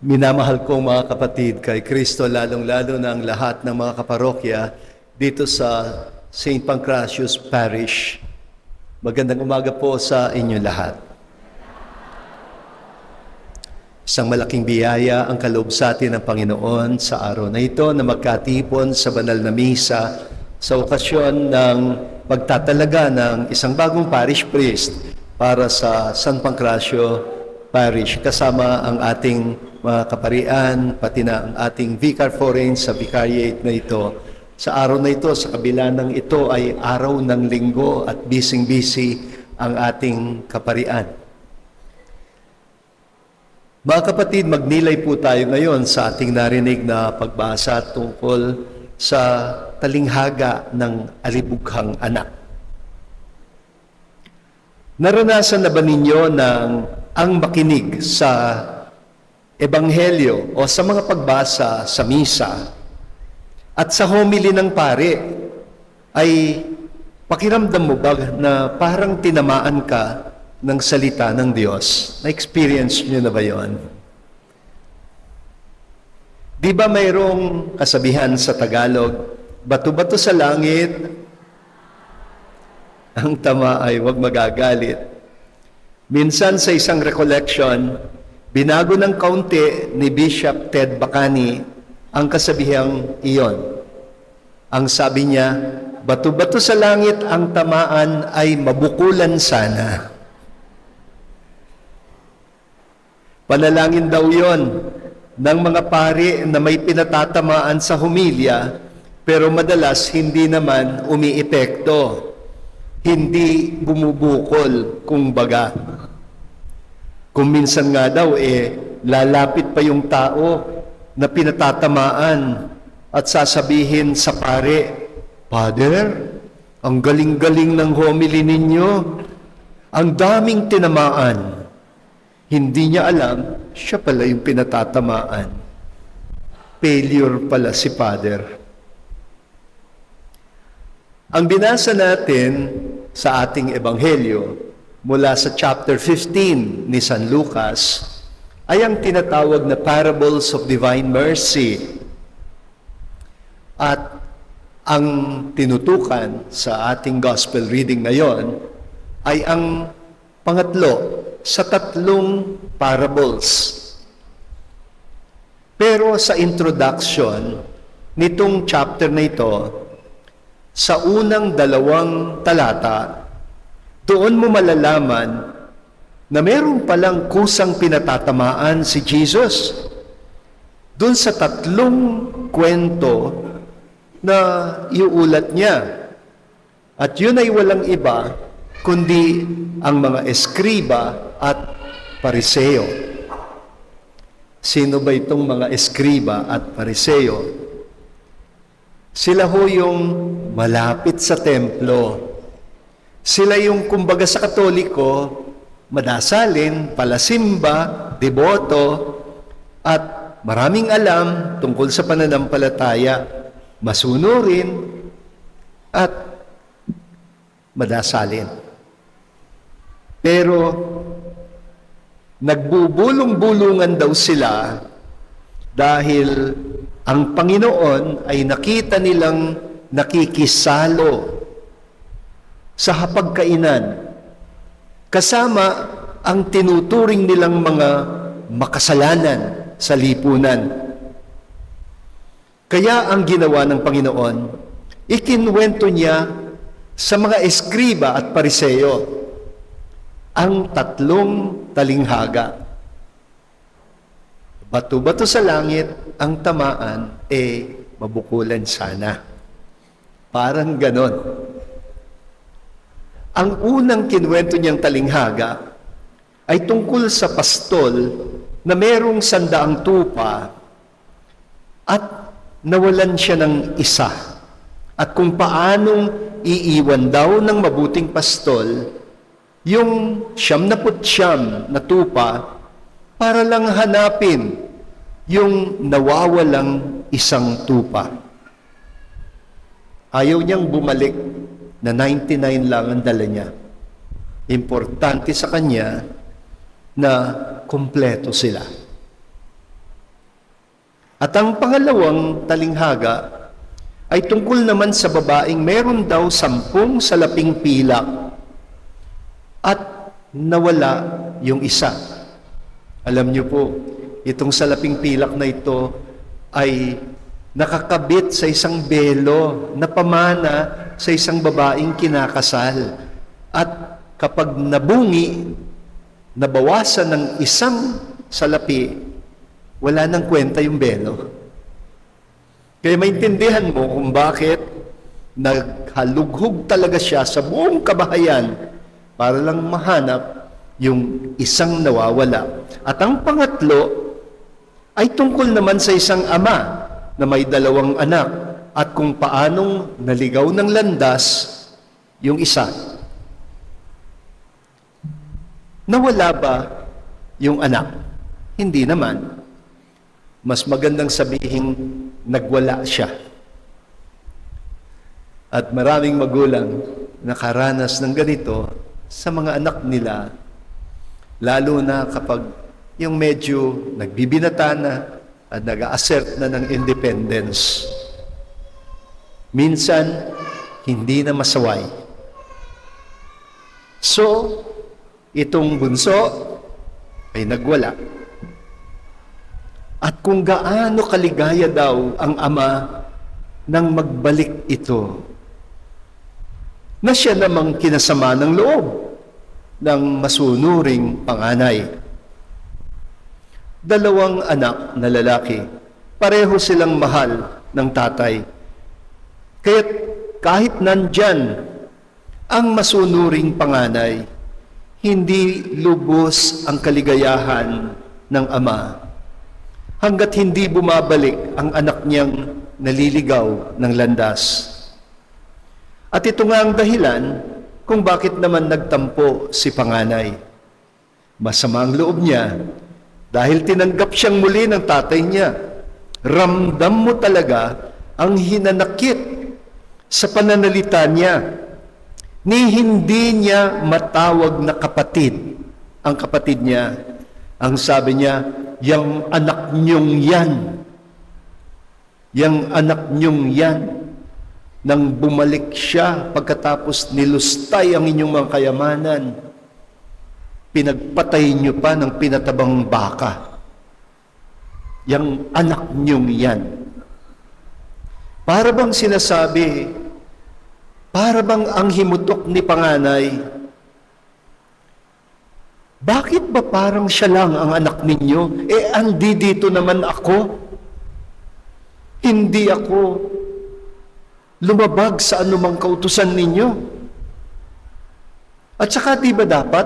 Minamahal kong mga kapatid kay Kristo, lalong-lalo ang lahat ng mga kaparokya dito sa St. Pancratius Parish. Magandang umaga po sa inyo lahat. Isang malaking biyaya ang kaloob sa atin ng Panginoon sa araw na ito na magkatipon sa banal na misa sa okasyon ng pagtatalaga ng isang bagong parish priest para sa San Pancracio Parish kasama ang ating mga kaparian, pati na ang ating Vicar Foreign sa Vicariate na ito. Sa araw na ito, sa kabila ng ito ay araw ng linggo at bising-busy ang ating kaparian. Mga kapatid, magnilay po tayo ngayon sa ating narinig na pagbasa tungkol sa talinghaga ng alibughang anak. Naranasan na ba ninyo ng ang makinig sa ebanghelyo o sa mga pagbasa sa misa at sa homily ng pare ay pakiramdam mo ba na parang tinamaan ka ng salita ng Diyos? Na-experience niyo na ba yon? Di ba mayroong kasabihan sa Tagalog, bato-bato sa langit, ang tama ay huwag magagalit. Minsan sa isang recollection, binago ng kaunti ni Bishop Ted Bacani ang kasabihang iyon. Ang sabi niya, bato-bato sa langit ang tamaan ay mabukulan sana. Panalangin daw yon ng mga pari na may pinatatamaan sa humilya, pero madalas hindi naman umiepekto. Hindi bumubukol, kung baga. Kung minsan nga daw, eh, lalapit pa yung tao na pinatatamaan at sasabihin sa pare, Father, ang galing-galing ng homily ninyo. Ang daming tinamaan. Hindi niya alam, siya pala yung pinatatamaan. Failure pala si Father. Ang binasa natin sa ating ebanghelyo mula sa chapter 15 ni San Lucas ay ang tinatawag na parables of divine mercy. At ang tinutukan sa ating gospel reading ngayon ay ang pangatlo sa tatlong parables. Pero sa introduction nitong chapter na ito, sa unang dalawang talata, doon mo malalaman na meron palang kusang pinatatamaan si Jesus. Doon sa tatlong kwento na iuulat niya. At yun ay walang iba kundi ang mga eskriba at pariseo. Sino ba itong mga eskriba at pariseo? Sila ho yung malapit sa templo. Sila yung kumbaga sa katoliko, madasalin, palasimba, deboto, at maraming alam tungkol sa pananampalataya, masunurin, at madasalin. Pero nagbubulong-bulungan daw sila dahil ang Panginoon ay nakita nilang nakikisalo sa hapagkainan kasama ang tinuturing nilang mga makasalanan sa lipunan. Kaya ang ginawa ng Panginoon, ikinwento niya sa mga eskriba at pariseo ang tatlong talinghaga. Bato-bato sa langit, ang tamaan, eh, mabukulan sana. Parang ganon. Ang unang kinwento niyang talinghaga ay tungkol sa pastol na merong sandaang tupa at nawalan siya ng isa. At kung paanong iiwan daw ng mabuting pastol yung siyam na putsyam na tupa para lang hanapin yung nawawalang isang tupa. Ayaw niyang bumalik na 99 lang ang dala niya. Importante sa kanya na kumpleto sila. At ang pangalawang talinghaga ay tungkol naman sa babaeng meron daw sampung salaping pilak at nawala yung isa. Alam niyo po, itong salaping pilak na ito ay nakakabit sa isang belo na pamana sa isang babaeng kinakasal. At kapag nabungi, nabawasan ng isang salapi, wala nang kwenta yung belo. Kaya maintindihan mo kung bakit naghalughog talaga siya sa buong kabahayan para lang mahanap yung isang nawawala. At ang pangatlo ay tungkol naman sa isang ama na may dalawang anak at kung paanong naligaw ng landas yung isa. Nawala ba yung anak? Hindi naman. Mas magandang sabihin, nagwala siya. At maraming magulang nakaranas ng ganito sa mga anak nila, lalo na kapag yung medyo nagbibinata na at nag-assert na ng independence. Minsan, hindi na masaway. So, itong bunso ay nagwala. At kung gaano kaligaya daw ang ama nang magbalik ito, na siya namang kinasama ng loob ng masunuring panganay. Dalawang anak na lalaki, pareho silang mahal ng tatay. Kaya't kahit nandyan ang masunuring panganay, hindi lubos ang kaligayahan ng ama hanggat hindi bumabalik ang anak niyang naliligaw ng landas. At ito nga ang dahilan kung bakit naman nagtampo si panganay. Masama ang loob niya dahil tinanggap siyang muli ng tatay niya. Ramdam mo talaga ang hinanakit sa pananalita niya ni hindi niya matawag na kapatid ang kapatid niya. Ang sabi niya, yang anak niyong yan. Yang anak niyong yan. Nang bumalik siya pagkatapos nilustay ang inyong mga kayamanan, pinagpatay niyo pa ng pinatabang baka. Yang anak niyong yan. Para bang sinasabi, para bang ang himutok ni panganay, bakit ba parang siya lang ang anak ninyo? Eh, andi dito naman ako. Hindi ako lumabag sa anumang kautusan ninyo. At saka di ba dapat,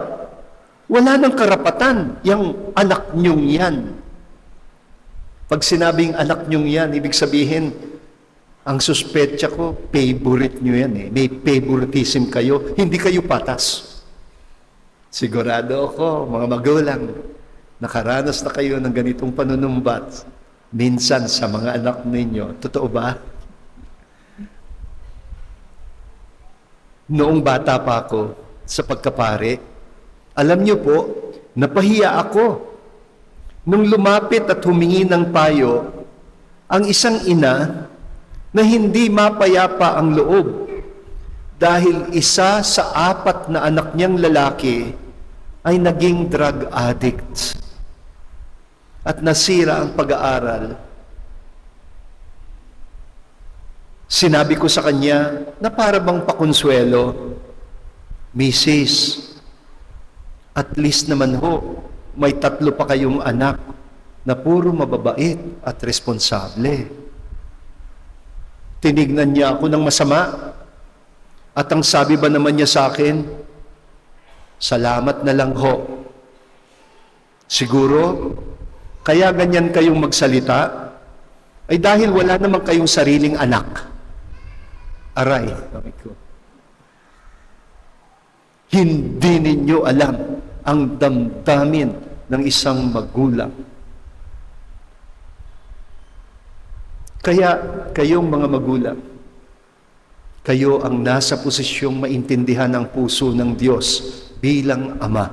wala nang karapatan yung anak niyong yan. Pag sinabing anak niyong yan, ibig sabihin, ang suspetsa ko, favorite niyo yan eh. May favoritism kayo, hindi kayo patas. Sigurado ako, mga magulang, nakaranas na kayo ng ganitong panunumbat minsan sa mga anak ninyo. Totoo ba? Noong bata pa ako, sa pagkapare, alam niyo po, napahiya ako. Nung lumapit at humingi ng payo, ang isang ina na hindi mapayapa ang loob dahil isa sa apat na anak niyang lalaki ay naging drug addict at nasira ang pag-aaral. Sinabi ko sa kanya na para bang pakonsuelo, Mrs., at least naman ho, may tatlo pa kayong anak na puro mababait at responsable. Tinignan niya ako ng masama at ang sabi ba naman niya sa akin, salamat na lang ho. Siguro, kaya ganyan kayong magsalita, ay dahil wala naman kayong sariling anak. Aray. Hindi ninyo alam ang damdamin ng isang magulang. Kaya kayong mga magulang, kayo ang nasa posisyong maintindihan ang puso ng Diyos bilang ama,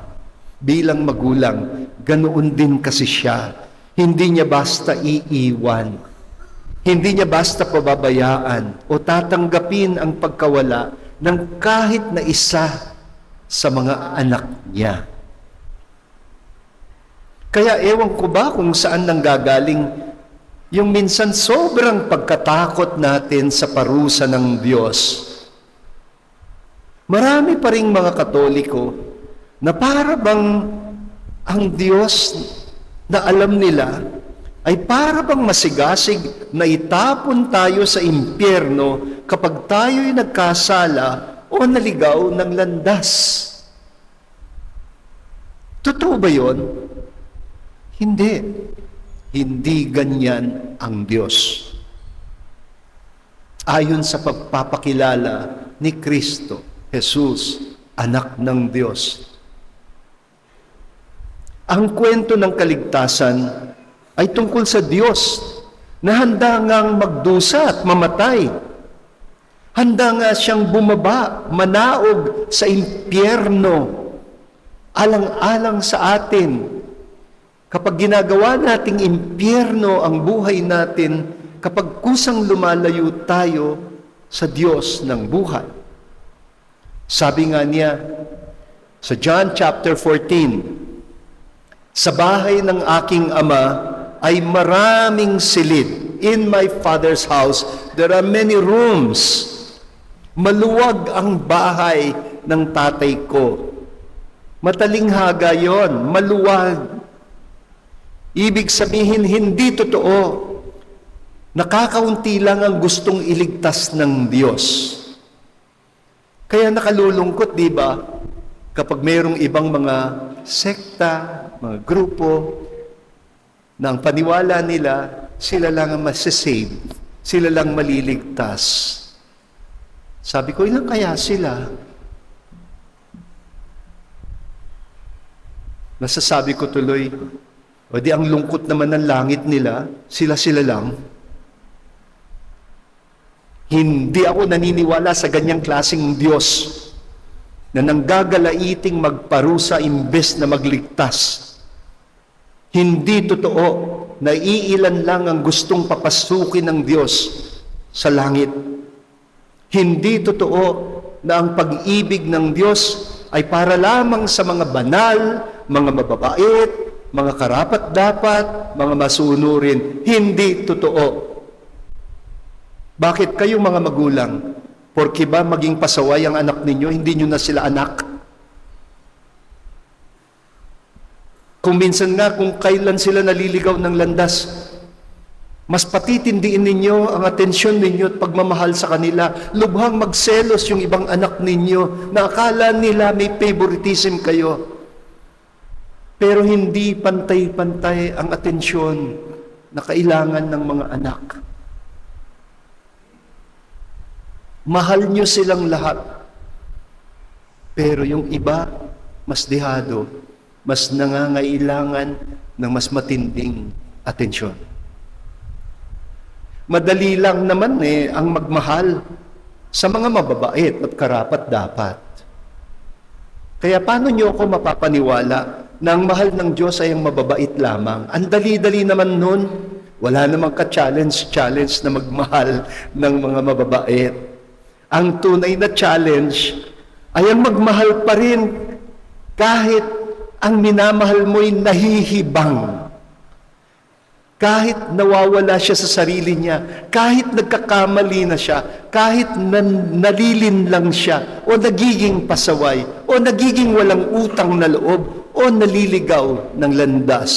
bilang magulang. Ganoon din kasi siya. Hindi niya basta iiwan. Hindi niya basta pababayaan o tatanggapin ang pagkawala ng kahit na isa sa mga anak niya. Kaya ewan ko ba kung saan nanggagaling yung minsan sobrang pagkatakot natin sa parusa ng Diyos. Marami pa rin mga Katoliko na para bang ang Diyos na alam nila ay para bang masigasig na itapon tayo sa impyerno kapag tayo'y nagkasala o naligaw ng landas. Totoo ba yon? Hindi. Hindi ganyan ang Diyos. Ayon sa pagpapakilala ni Kristo, Jesus, anak ng Diyos. Ang kwento ng kaligtasan ay tungkol sa Diyos na handa ngang magdusa at mamatay. Handa nga siyang bumaba, manaog sa impyerno, alang-alang sa atin. Kapag ginagawa nating impyerno ang buhay natin, kapag kusang lumalayo tayo sa Diyos ng buhay. Sabi nga niya sa John chapter 14, Sa bahay ng aking ama ay maraming silid. In my Father's house, there are many rooms. Maluwag ang bahay ng tatay ko. Matalinghaga yon, maluwag. Ibig sabihin, hindi totoo. Nakakaunti lang ang gustong iligtas ng Diyos. Kaya nakalulungkot, di ba? Kapag mayroong ibang mga sekta, mga grupo, na ang paniwala nila, sila lang ang masasave, sila lang maliligtas. Sabi ko, ilang kaya sila? Nasasabi ko tuloy, o di ang lungkot naman ng langit nila, sila-sila lang. Hindi ako naniniwala sa ganyang klaseng Diyos na nanggagalaiting magparusa imbes na magligtas. Hindi totoo na iilan lang ang gustong papasukin ng Diyos sa langit. Hindi totoo na ang pag-ibig ng Diyos ay para lamang sa mga banal, mga mababait, mga karapat-dapat, mga masunurin. Hindi totoo. Bakit kayo mga magulang, porki ba maging pasaway ang anak ninyo, hindi nyo na sila anak? Kung minsan nga, kung kailan sila naliligaw ng landas, mas patitindiin ninyo ang atensyon ninyo at pagmamahal sa kanila. Lubhang magselos yung ibang anak ninyo na akala nila may favoritism kayo. Pero hindi pantay-pantay ang atensyon na kailangan ng mga anak. Mahal nyo silang lahat. Pero yung iba, mas dihado, mas nangangailangan ng mas matinding atensyon. Madali lang naman eh ang magmahal sa mga mababait at karapat dapat. Kaya paano niyo ako mapapaniwala na ang mahal ng Diyos ay ang mababait lamang? Ang dali-dali naman nun, wala namang ka-challenge-challenge na magmahal ng mga mababait. Ang tunay na challenge ay ang magmahal pa rin kahit ang minamahal mo'y nahihibang. Kahit nawawala siya sa sarili niya, kahit nagkakamali na siya, kahit nan- nalilin lang siya, o nagiging pasaway, o nagiging walang utang na loob, o naliligaw ng landas,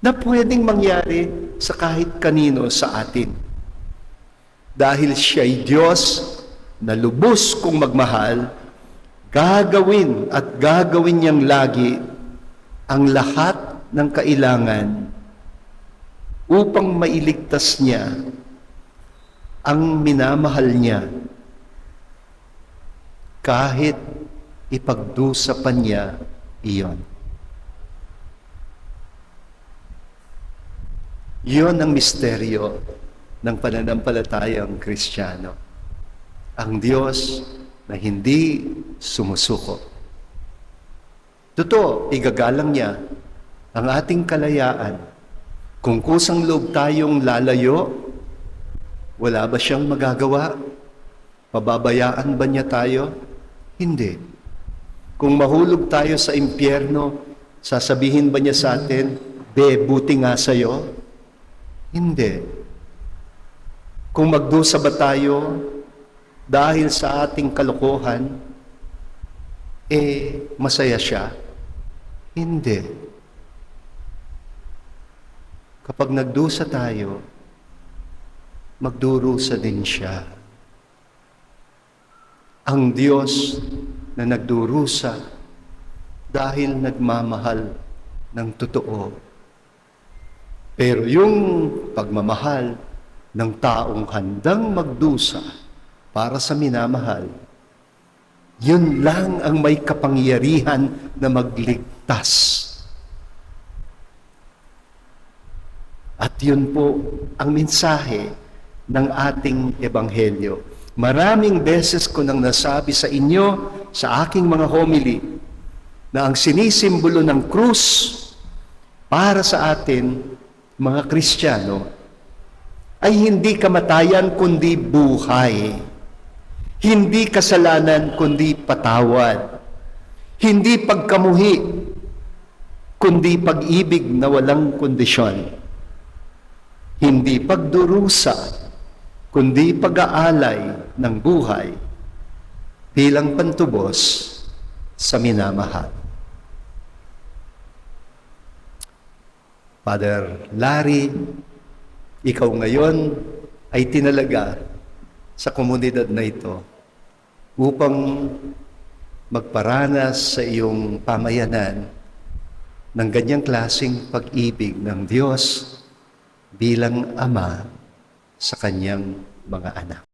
na pwedeng mangyari sa kahit kanino sa atin. Dahil siya'y Diyos na lubos kong magmahal, gagawin at gagawin niyang lagi ang lahat ng kailangan upang mailigtas niya ang minamahal niya kahit ipagdusa pa niya iyon. Iyon ang misteryo ng pananampalatayang Kristiyano. Ang Diyos na hindi sumusuko. Totoo, igagalang niya ang ating kalayaan. Kung kusang loob tayong lalayo, wala ba siyang magagawa? Pababayaan ba niya tayo? Hindi. Kung mahulog tayo sa impyerno, sasabihin ba niya sa atin, Be, buti nga sa'yo? Hindi. Kung magdusa ba tayo dahil sa ating kalokohan, eh, masaya siya? Hindi. Kapag nagdusa tayo, magdurusa din siya. Ang Diyos na nagdurusa dahil nagmamahal ng totoo. Pero yung pagmamahal ng taong handang magdusa para sa minamahal, yun lang ang may kapangyarihan na magligtas. At yun po ang mensahe ng ating ebanghelyo. Maraming beses ko nang nasabi sa inyo sa aking mga homily na ang sinisimbolo ng krus para sa atin, mga Kristiyano, ay hindi kamatayan kundi buhay. Hindi kasalanan kundi patawad. Hindi pagkamuhi kundi pag-ibig na walang kondisyon. Hindi pagdurusa kundi pag-aalay ng buhay bilang pantubos sa minamahal. Father Larry, ikaw ngayon ay tinalaga sa komunidad na ito upang magparanas sa iyong pamayanan ng ganyang klasing pag-ibig ng Diyos bilang Ama sa kanyang mga anak.